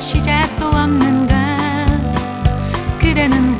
시작도 없는가? 그대는